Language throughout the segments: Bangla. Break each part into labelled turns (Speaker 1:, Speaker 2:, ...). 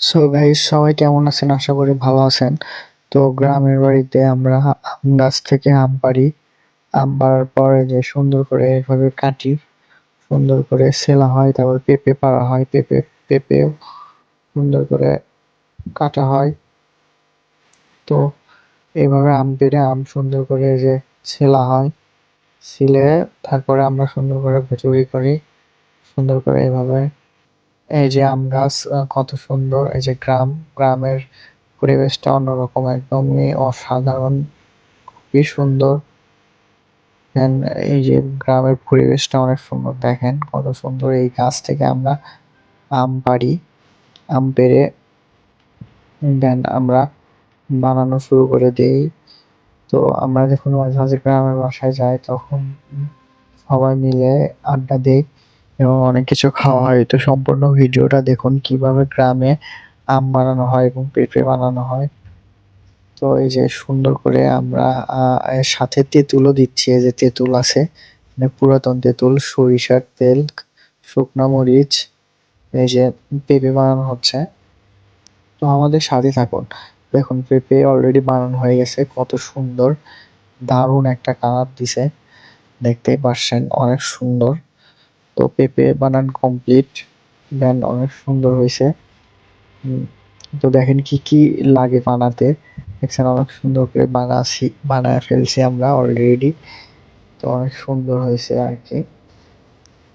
Speaker 1: সো গাইস সবাই কেমন আছেন? আশা করি ভালো আছেন। তো, গ্রামের বাড়িতে আমরা আম গাছ থেকে আম পারি আম পাড়ার পরে যে সুন্দর করে এভাবে কাটি। সুন্দর করে সেলা হয়, তারপর পেঁপে পাড়া হয়। পেঁপে পেঁপে সুন্দর করে কাটা হয়। তো এইভাবে আম পেড়ে আম সুন্দর করে যে ছেলা হয় ছিলে তারপরে আমরা সুন্দর করে কচুরি করি। সুন্দর করে এভাবে এই যে আম গাছ কত সুন্দর, এই যে গ্রাম, গ্রামের পরিবেশটা অন্যরকম একদমই অসাধারণ, খুবই সুন্দর। এই যে গ্রামের পরিবেশটা অনেক সুন্দর, দেখেন কত সুন্দর এই গাছ থেকে আমরা আম পাড়ি, আম পেড়ে দেন আমরা বানানো শুরু করে দেই। তো আমরা যখন মাঝে মাঝে গ্রামের বাসায় যাই, তখন সবাই মিলে আড্ডা দিই। এবং অনেক কিছু খাওয়া হয়। তো সম্পূর্ণ ভিডিওটা দেখুন, কীভাবে গ্রামে আম বানানো হয় এবং পেঁপে বানানো হয়। তো এই যে সুন্দর করে আমরা সাথে তেঁতুলও দিচ্ছি। এই যে তেঁতুল আছে মানে পুরাতন তেঁতুল, সরিষার তেল, শুকনো মরিচ, এই যে পেঁপে বানানো হচ্ছে। তো আমাদের সাথে থাকুন। দেখুন, পেঁপে অলরেডি বানানো হয়ে গেছে। কত সুন্দর, দারুণ একটা কালার দিছে। দেখতেই পারছেন অনেক সুন্দর। তো পেঁপে বানান কমপ্লিট দেন অনেক সুন্দর হয়েছে। তো দেখেন কি কি লাগে বানাতে। দেখছেন অনেক সুন্দর করে বানাছি, বানায় ফেলছি আমরা অলরেডি তো অনেক সুন্দর হয়েছে আর কি।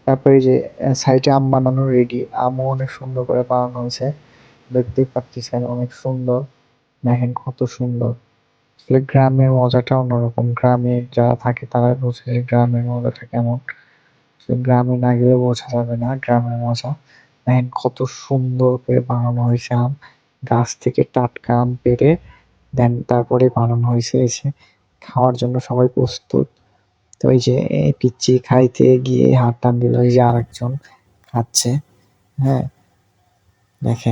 Speaker 1: তারপরে যে সাইডে আম বানানো রেডি আমও অনেক সুন্দর করে বানানো হয়েছে। দেখতেই পাচ্ছেন অনেক সুন্দর। দেখেন কত সুন্দর। আসলে গ্রামের মজাটা অন্যরকম। গ্রামে যারা থাকে তারা বোঝে গ্রামের মজাটা কেমন। গ্রামে না গেলে বোঝা যাবে না, গ্রামের মজা। দেখেন কত সুন্দর করে বানানো হয়েছে আম। গাছ থেকে টাটকা আম পেরে দেন তারপরে বানানো হয়েছে এসে খাওয়ার জন্য সবাই প্রস্তুত। তো ওই যে পিচ্ছি খাইতে গিয়ে হাত টান দিল ওই যে আরেকজন খাচ্ছে। হ্যাঁ দেখেন।